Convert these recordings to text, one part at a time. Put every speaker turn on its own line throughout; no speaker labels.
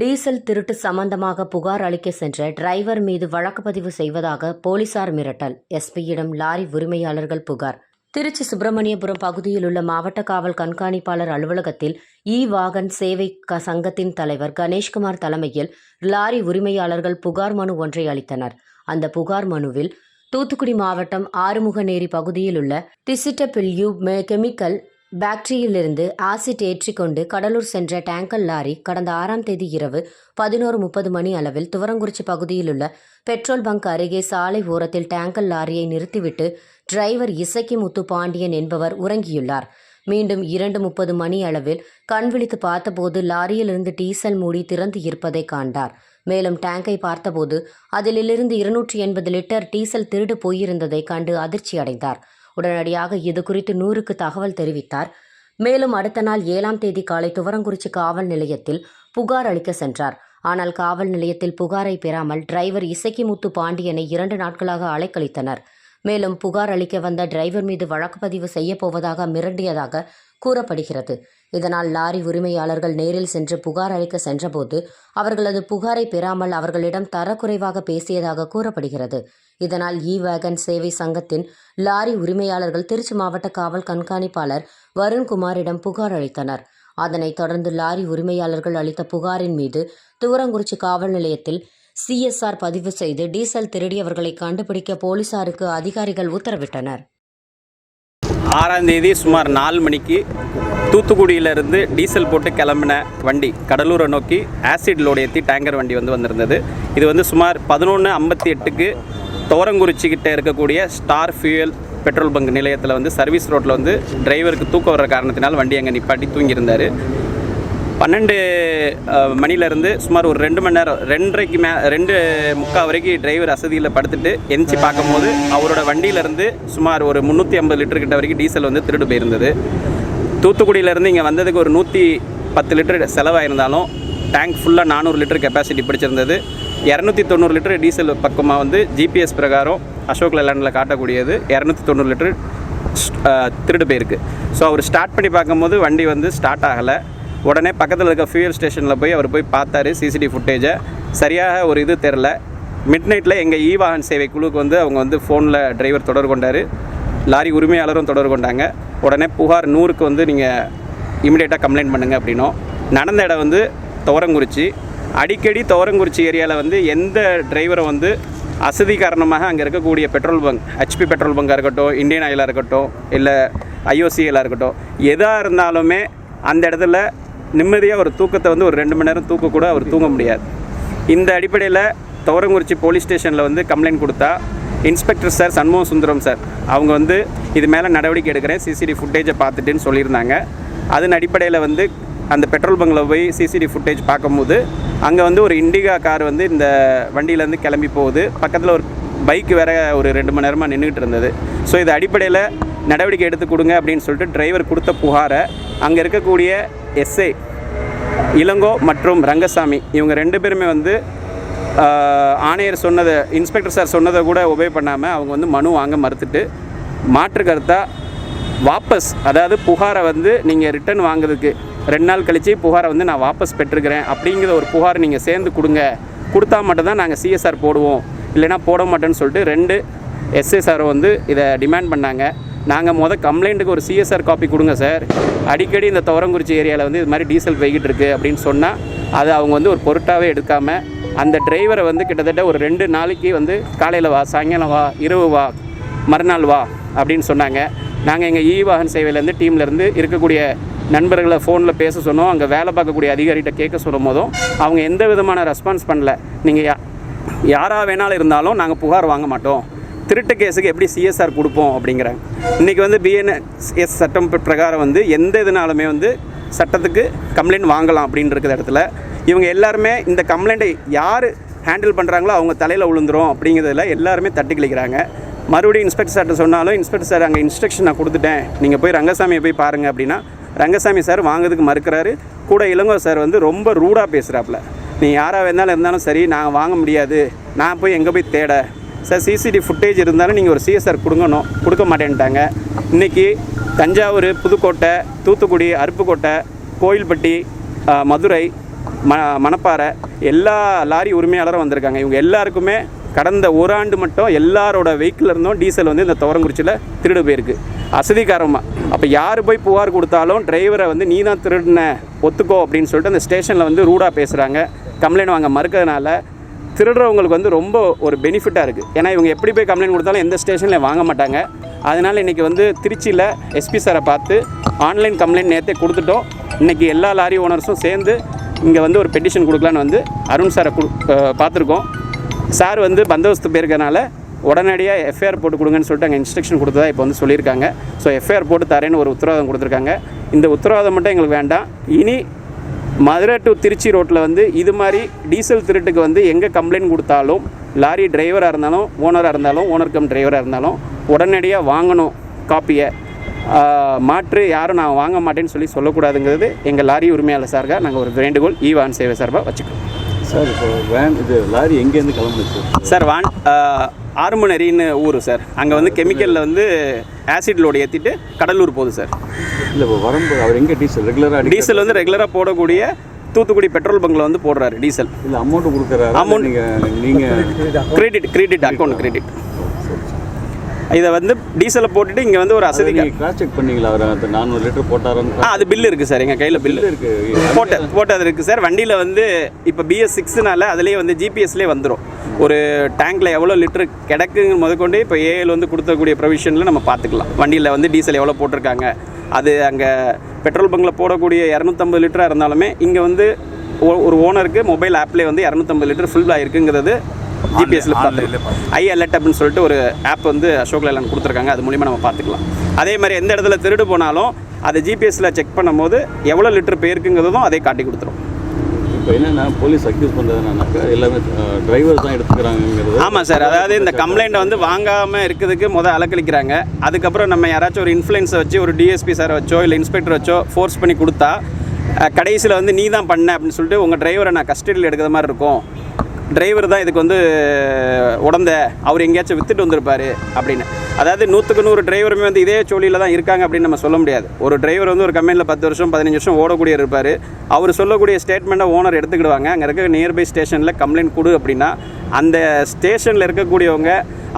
Diesel திருட்டு சம்பந்தமாக புகார் அளிக்க சென்ற டிரைவர் மீது வழக்கு பதிவு செய்வதாக போலீசார் மிரட்டல். எஸ்பியிடம் லாரி உரிமையாளர்கள் புகார். திருச்சி சுப்பிரமணியபுரம் பகுதியில் உள்ள மாவட்ட காவல் கண்காணிப்பாளர் அலுவலகத்தில் இ வாகன் சேவை க சங்கத்தின் தலைவர் கணேஷ்குமார் தலைமையில் லாரி உரிமையாளர்கள் புகார் மனு ஒன்றை அளித்தனர். அந்த புகார் மனுவில் தூத்துக்குடி மாவட்டம் ஆறுமுகநேரி பகுதியில் உள்ள டிசிட்டபிள்யூ கெமிக்கல் பேக்டரியிலிருந்து ஆசிட் ஏற்றிக்கொண்டு கடலூர் சென்ற டேங்கர் லாரி கடந்த ஆறாம் தேதி இரவு பதினோரு முப்பது மணி அளவில் துவரங்குறிச்சி பகுதியிலுள்ள பெட்ரோல் பங்க் அருகே சாலை ஓரத்தில் டேங்கர் லாரியை நிறுத்திவிட்டு டிரைவர் இசக்கி முத்து பாண்டியன் என்பவர் உறங்கியுள்ளார். மீண்டும் இரண்டு முப்பது மணி அளவில் கண் விழித்து பார்த்தபோது லாரியிலிருந்து டீசல் மூடி திறந்து இருப்பதை காண்டார் மேலும் டேங்கை பார்த்தபோது அதிலிருந்து இருநூற்றி எண்பது லிட்டர் டீசல் திருடு போயிருந்ததை கண்டு அதிர்ச்சி அடைந்தார் உடனடியாக இது குறித்து நூறுக்கு தகவல் தெரிவித்தார். மேலும் அடுத்த நாள் ஏழாம் தேதி காலை துவரங்குறிச்சி காவல் நிலையத்தில் புகார் அளிக்க சென்றார். ஆனால் காவல் நிலையத்தில் புகாரை பெறாமல் டிரைவர் இசக்கிமுத்து பாண்டியனை இரண்டு நாட்களாக அலைக்கழித்தனர். மேலும் புகார் அளிக்க வந்த டிரைவர் மீது வழக்கு பதிவு செய்யப்போவதாக மிரண்டியதாக கூறப்படுகிறது. இதனால் லாரி உரிமையாளர்கள் நேரில் சென்று புகார் அளிக்க சென்றபோது அவர்களது புகாரை பெறாமல் அவர்களிடம் தரக்குறைவாக பேசியதாக கூறப்படுகிறது. இதனால் இ வேகன் சேவை சங்கத்தின் லாரி உரிமையாளர்கள் திருச்சி மாவட்ட காவல் கண்காணிப்பாளர் வருண்குமாரிடம் புகார் அளித்தனர். அதனைத் தொடர்ந்து லாரி உரிமையாளர்கள் அளித்த புகாரின் மீது துவரங்குறிச்சி காவல் நிலையத்தில் சிஎஸ்ஆர் பதிவு செய்து டீசல் திருடியவர்களை கண்டுபிடிக்க போலீசாருக்கு அதிகாரிகள் உத்தரவிட்டனர்.
ஆறாம் தேதி சுமார் நாலு மணிக்கு தூத்துக்குடியிலிருந்து டீசல் போட்டு கிளம்பின வண்டி கடலூரை நோக்கி ஆசிட் லோடு ஏற்றி டேங்கர் வண்டி வந்து வந்திருந்தது. இது வந்து சுமார் பதினொன்று ஐம்பத்தி எட்டுக்கு துவரங்குறிச்சிக்கிட்ட இருக்கக்கூடிய ஸ்டார் ஃபியூயல் பெட்ரோல் பங்க் நிலையத்தில் வந்து சர்வீஸ் ரோட்டில் வந்து டிரைவருக்கு தூக்கம் வர காரணத்தினால் வண்டி அங்கே நிப்பாட்டி தூங்கியிருந்தார். பன்னெண்டு மணிலேருந்து சுமார் ஒரு ரெண்டு மணி நேரம் ரெண்டரைக்கு மே ரெண்டு முக்கால் வரைக்கும் டிரைவர் அசதியில் படுத்துட்டு எந்திச்சு பார்க்கும்போது அவரோட வண்டியிலேருந்து சுமார் ஒரு முந்நூற்றி ஐம்பது லிட்டர் கிட்ட வரைக்கும் டீசல் வந்து திருடு போயிருந்தது. தூத்துக்குடியிலேருந்து இங்கே வந்ததுக்கு ஒரு நூற்றி பத்து லிட்டர் செலவாயிருந்தாலும் டேங்க் ஃபுல்லாக நானூறு லிட்டர் கெப்பாசிட்டி பிடிச்சிருந்தது. இரநூத்தி தொண்ணூறு லிட்டர் டீசல் பக்கமாக வந்து ஜிபிஎஸ் பிரகாரம் அசோக் லேண்டில் காட்டக்கூடியது இரநூத்தி தொண்ணூறு லிட்டர் திருடு போயிருக்கு. ஸோ அவர் ஸ்டார்ட் பண்ணி பார்க்கும்போது வண்டி வந்து ஸ்டார்ட் ஆகலை. உடனே பக்கத்தில் இருக்க ஃபியூயல் ஸ்டேஷனில் போய் அவர் போய் பார்த்தாரு சிசிடிவி ஃபுட்டேஜை சரியாக ஒரு இது தெரில மிட் நைட்டில் எங்கள் இ வாகன் சேவை குழுக்கு வந்து அவங்க வந்து ஃபோனில் டிரைவர் தொடர்பு கொண்டார். லாரி உரிமையாளரும் தொடர்பு கொண்டாங்க. உடனே புகார் நூறுக்கு வந்து நீங்கள் இமிடியேட்டாக கம்ப்ளைண்ட் பண்ணுங்க அப்படின்னும். நடந்த இடம் வந்து துவரங்குறிச்சி அடிக்கடி துவரங்குறிச்சி ஏரியாவில் வந்து எந்த டிரைவரை வந்து அசதி காரணமாக அங்கே இருக்கக்கூடிய பெட்ரோல் பங்க் ஹெச்பி பெட்ரோல் பங்காக இருக்கட்டும் இந்தியன் ஆயிலாக இருக்கட்டும் இல்லை ஐஓசிஎலாக இருக்கட்டும் எதாக இருந்தாலுமே அந்த இடத்துல நிம்மதியாக ஒரு தூக்கத்தை வந்து ஒரு ரெண்டு மணி நேரம் தூக்க கூட அவர் தூங்க முடியாது. இந்த அடிப்படையில் துவரங்குறிச்சி போலீஸ் ஸ்டேஷனில் வந்து கம்ப்ளைண்ட் கொடுத்தா inspector sir Shanmuga Sundaram sir அவங்க வந்து இது மேலே நடவடிக்கை எடுக்கிறேன் சிசிடி ஃபுட்டேஜை பார்த்துட்டுன்னு சொல்லியிருந்தாங்க. அதன் அடிப்படையில் வந்து அந்த பெட்ரோல் பங்கில் போய் சிசிடி ஃபுட்டேஜ் பார்க்கும்போது அங்கே வந்து ஒரு இண்டிகா கார் வந்து இந்த வண்டியிலேருந்து கிளம்பி போகுது. பக்கத்தில் ஒரு பைக் வேற ஒரு ரெண்டு மணி நேரமாக நின்றுக்கிட்டு இருந்தது. ஸோ இது அடிப்படையில் நடவடிக்கை எடுத்து கொடுங்க அப்படின்னு சொல்லிட்டு டிரைவர் கொடுத்த புகாரை அங்கே இருக்கக்கூடிய எஸ்ஐ இளங்கோ மற்றும் ரங்கசாமி இவங்க ரெண்டு பேருமே வந்து ஆணையர் சொன்னதை இன்ஸ்பெக்டர் சார் சொன்னதை கூட ஒபே பண்ணாமல் அவங்க வந்து மனு வாங்க மறுத்துட்டு மாற்று கருத்தாக வாபஸ் அதாவது புகாரை வந்து நீங்கள் ரிட்டர்ன் வாங்குறதுக்கு ரெண்டு நாள் கழித்து புகாரை வந்து நான் வாபஸ் பெற்றுக்கிறேன் அப்படிங்கிற ஒரு புகார் நீங்கள் சேர்ந்து கொடுங்க. கொடுத்தா மட்டும்தான் நாங்கள் சிஎஸ்ஆர் போடுவோம். இல்லைன்னா போட மாட்டேன்னு சொல்லிட்டு ரெண்டு எஸ்எஸ்ஆர் வந்து இதை டிமாண்ட் பண்ணாங்க. நாங்கள் மொதல் கம்ப்ளைண்ட்டுக்கு ஒரு சிஎஸ்ஆர் காப்பி கொடுங்க சார் அடிக்கடி இந்த துவரங்குறிச்சி ஏரியாவில் வந்து இது மாதிரி டீசல் போய்கிட்டு இருக்குது அப்படின்னு சொன்னால் அதை அவங்க வந்து ஒரு பொருட்டாகவே எடுக்காமல் அந்த டிரைவரை வந்து கிட்டத்தட்ட ஒரு ரெண்டு நாளைக்கு வந்து காலையில் வா சாயங்காலம் வா இரவு வா மறுநாள் வா அப்படின்னு சொன்னாங்க. நாங்கள் எங்கள் இ வாகன் சேவையிலேருந்து டீம்லேருந்து இருக்கக்கூடிய நண்பர்களை ஃபோனில் பேச சொன்னோம். அங்கே வேலை பார்க்கக்கூடிய அதிகாரிகிட்ட கேட்க சொல்லும் போதும் அவங்க எந்த விதமான ரெஸ்பான்ஸ் பண்ணல. நீங்கள் யா யாராக வேணாலும் இருந்தாலும் நாங்கள் புகார் வாங்க மாட்டோம். திருட்டு கேஸுக்கு எப்படி சிஎஸ்ஆர் கொடுப்போம் அப்படிங்கிறாங்க. இன்றைக்கி வந்து பிஎன்எஸ் சட்டம் பிரகாரம் வந்து எந்த இதுனாலுமே வந்து சட்டத்துக்கு கம்ப்ளைண்ட் வாங்கலாம் அப்படின்னு இருக்கிற இடத்துல இவங்க எல்லாருமே இந்த கம்ப்ளைண்ட்டை யார் ஹேண்டில் பண்ணுறாங்களோ அவங்க தலையில் விழுந்துரும் அப்படிங்கிறதுல எல்லாருமே தட்டி கழிக்கிறாங்க. மறுபடியும் இன்ஸ்பெக்டர் சார்ட்ட சொன்னாலும் இன்ஸ்பெக்டர் சார் அங்கே இன்ஸ்ட்ரக்ஷன் நான் கொடுத்துட்டேன். நீங்கள் போய் ரங்கசாமியை போய் பாருங்கள் அப்படின்னா ரங்கசாமி சார் வாங்குறதுக்கு மறுக்கிறாரு. கூட இளங்கோ சார் வந்து ரொம்ப ரூடாக பேசுகிறாப்புல நீ யாராக இருந்தாலும் இருந்தாலும் சரி நாங்கள் வாங்க முடியாது. நான் போய் எங்கே போய் தேட? சார் சிசிடிவி ஃபுட்டேஜ் இருந்தாலும் நீங்கள் ஒரு சிஎஸ்ஆர் கொடுங்கணும். கொடுக்க மாட்டேன்ட்டாங்க. இன்றைக்கி தஞ்சாவூர் புதுக்கோட்டை தூத்துக்குடி அருப்புக்கோட்டை கோயில்பட்டி மதுரை ம மணப்பாறை எல்லா லாரி உரிமையாளரும் வந்திருக்காங்க. இவங்க எல்லாருக்குமே கடந்த ஒரு ஆண்டு மட்டும் எல்லாரோட வெஹிக்கிள் இருந்தும் டீசல் வந்து இந்த துவரங்குறிச்சியில் திருடு போயிருக்கு. அசதிகாரமாக அப்போ யார் போய் புகார் கொடுத்தாலும் டிரைவரை வந்து நீ தான் திருடின ஒத்துக்கோ அப்படின்னு சொல்லிட்டு அந்த ஸ்டேஷனில் வந்து ரூடாக பேசுகிறாங்க கம்ப்ளைண்ட் வாங்க மறுக்கிறதுனால திருடுறவங்களுக்கு வந்து ரொம்ப ஒரு பெனிஃபிட்டாக இருக்குது ஏன்னா இவங்க எப்படி போய் கம்ப்ளைண்ட் கொடுத்தாலும் எந்த ஸ்டேஷன்லேயும் வாங்க மாட்டாங்க. அதனால் இன்றைக்கி வந்து திருச்சியில் எஸ்பி சாரை பார்த்து ஆன்லைன் கம்ப்ளைண்ட் நேற்றே கொடுத்துட்டோம். இன்றைக்கி எல்லா லாரி ஓனர்ஸும் சேர்ந்து இங்கே வந்து ஒரு பெட்டிஷன் கொடுக்கலான்னு வந்து அருண் சாரை கு பார்த்துருக்கோம். சார் வந்து பந்தோபஸ்து போயிருக்கனால உடனடியாக எஃப்ஐஆர் போட்டு கொடுங்கன்னு சொல்லிட்டு அங்கே இன்ஸ்ட்ரக்ஷன் கொடுத்ததா இப்போ வந்து சொல்லியிருக்காங்க. ஸோ எஃப்ஐஆர் போட்டு தரேன்னு ஒரு உத்தரவாதம் கொடுத்துருக்காங்க. இந்த உத்தரவாதம் மட்டும் எங்களுக்கு வேண்டாம். இனி மதுரை டு திருச்சி ரோட்டில் வந்து இது மாதிரி டீசல் திருட்டுக்கு வந்து எங்கே கம்ப்ளைண்ட் கொடுத்தாலும் லாரி டிரைவராக இருந்தாலும் ஓனராக இருந்தாலும் ஓனர் கம் டிரைவராக இருந்தாலும் உடனடியாக வாங்கணும் காப்பியை மாற்று யாரும் நான் வாங்க மாட்டேன்னு சொல்லி சொல்லக்கூடாதுங்கிறது எங்கள் லாரி உரிமையாளர் சார்பாக நாங்கள் ஒரு வேண்டுகோள் இ வான் சேவை சார்பாக வச்சுக்கிறோம்.
சார் இப்போ வேன் இது லாரி எங்கேருந்து கிளம்புச்சு
சார்? வான் ஆறுமணரின்னு ஊர் சார். அங்கே வந்து கெமிக்கலில் வந்து ஆசிட் லோடு ஏற்றிட்டு கடலூர் போகுது சார்.
இல்லை இப்போ வரும்போது அவர் எங்கே டீசல் ரெகுலராக
டீசல் வந்து ரெகுலராக போடக்கூடிய தூத்துக்குடி பெட்ரோல் பங்கில் வந்து போடுறாரு டீசல்
இல்லை அமௌண்ட் கொடுக்குறாரு?
Amount-
நீங்கள் நீங்கள்
கிரெடிட் கிரெடிட் அக்கௌண்ட் கிரெடிட் இதை வந்து டீசலை போட்டுட்டு இங்கே வந்து ஒரு அசதி
கிராஸ் செக் பண்ணீங்களா? அவர் அந்த நானூறு லிட்டர் போட்டாரான்னு
ஆ அது பில் இருக்குது சார் எங்கள் கையில் பில்லு
இருக்கு.
போட்ட போட்டது இருக்குது சார் வண்டியில் வந்து இப்போ பிஎஸ் சிக்ஸ்னால அதுலேயே வந்து ஜிபிஎஸ்லேயே வந்துடும் ஒரு டேங்க்கில் எவ்வளோ லிட்டர் கிடக்குங்க முதற்கொண்டு இப்போ ஏஎல் வந்து கொடுத்தக்கூடிய ப்ரொவிஷனில் நம்ம பார்த்துக்கலாம் வண்டியில் வந்து டீசல் எவ்வளோ போட்டிருக்காங்க? அது அங்கே பெட்ரோல் பங்கில் போடக்கூடிய இரநூத்தம்பது லிட்டராக இருந்தாலுமே இங்கே வந்து ஒரு ஓனருக்கு மொபைல் ஆப்லேயே வந்து இரநூத்தம்பது லிட்டர் ஃபுல் ஆகிருக்குங்கிறது ஜிபிஎஸ்ல பார்த்துக்கலாம். ஐ அலர்ட் அப்படின்னு சொல்லிட்டு ஒரு ஆப் வந்து அசோக் லேலன் கொடுத்துருக்காங்க. அது மூலிமா நம்ம பார்த்துக்கலாம். அதே மாதிரி எந்த இடத்துல திருடு போனாலும் அதை ஜிபிஎஸ்ல செக் பண்ணும்போது எவ்வளோ லிட்டர் போயிருக்குங்கிறதும் அதே காட்டி கொடுத்துரும்.
இப்போ என்னென்னா போலீஸ் அக்யூஸ் பண்ணுறதுனாக்கா எல்லாமே டிரைவர் தான் எடுத்துக்கிறாங்கிறது
ஆமாம் சார். அதாவது இந்த கம்ப்ளைண்ட்டை வந்து வாங்காமல் இருக்கிறதுக்கு முத அலக்களிக்கிறாங்க அதுக்கப்புறம் நம்ம யாராச்சும் ஒரு இன்ஃப்ளூயன்ஸை வச்சு ஒரு டிஎஸ்பி சாரை வச்சோ இல்லை இன்ஸ்பெக்டர் வச்சோ ஃபோர்ஸ் பண்ணி கொடுத்தா கடைசியில் வந்து நீ தான் பண்ண அப்படின்னு சொல்லிட்டு உங்கள் டிரைவரை நான் கஸ்டடியில் எடுக்கிற மாதிரி இருக்கும். டிரைவர் தான் இதுக்கு வந்து உடந்த அவர் எங்கேயாச்சும் வித்துட்டு வந்திருப்பார் அப்படின்னு. அதாவது நூற்றுக்கு நூறு டிரைவருமே வந்து இதே சோழியில் தான் இருக்காங்க அப்படின்னு நம்ம சொல்ல முடியாது. ஒரு டிரைவர் வந்து ஒரு கம்பெனியில் பத்து வருஷம் பதினஞ்சு வருஷம் ஓடக்கூடிய இருப்பார். அவர் சொல்லக்கூடிய ஸ்டேட்மெண்ட்டை ஓனர் எடுத்துக்கிடுவாங்க. அங்கே இருக்க நியர்பை ஸ்டேஷனில் கம்ப்ளைண்ட் கொடு அப்படின்னா அந்த ஸ்டேஷனில் இருக்கக்கூடியவங்க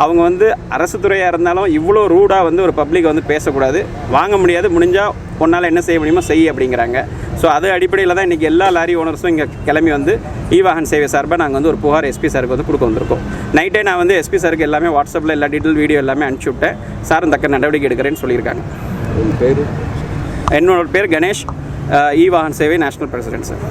அவங்க வந்து அரசு துறையாக இருந்தாலும் இவ்வளோ ரூடாக வந்து ஒரு பப்ளிக் வந்து பேசக்கூடாது. வாங்க முடியாது முடிஞ்சால் உன்னால் என்ன செய்ய முடியுமோ செய் அப்படிங்கிறாங்க. ஸோ அது அடிப்படையில் தான் இன்றைக்கி எல்லா லாரி ஓனர்ஸும் இங்கே கிளம்பி வந்து இ வாகன் சேவை சார்பாக நாங்கள் வந்து ஒரு புகார் எஸ்பி சாருக்கு வந்து கொடுக்க வந்திருக்கோம். நைட்டே நான் வந்து எஸ்பி சாருக்கு எல்லாமே வாட்ஸ்அப்பில் எல்லா டீட்டெயில் வீடியோ எல்லாமே அனுப்பிச்சி விட்டேன். சாரும் தக்க நடவடிக்கை எடுக்கிறேன்னு சொல்லியிருக்காங்க.
பேர்?
என்னோட பேர் கணேஷ். இ வாகன் சேவை நேஷனல் பிரசிடென்ட் சார்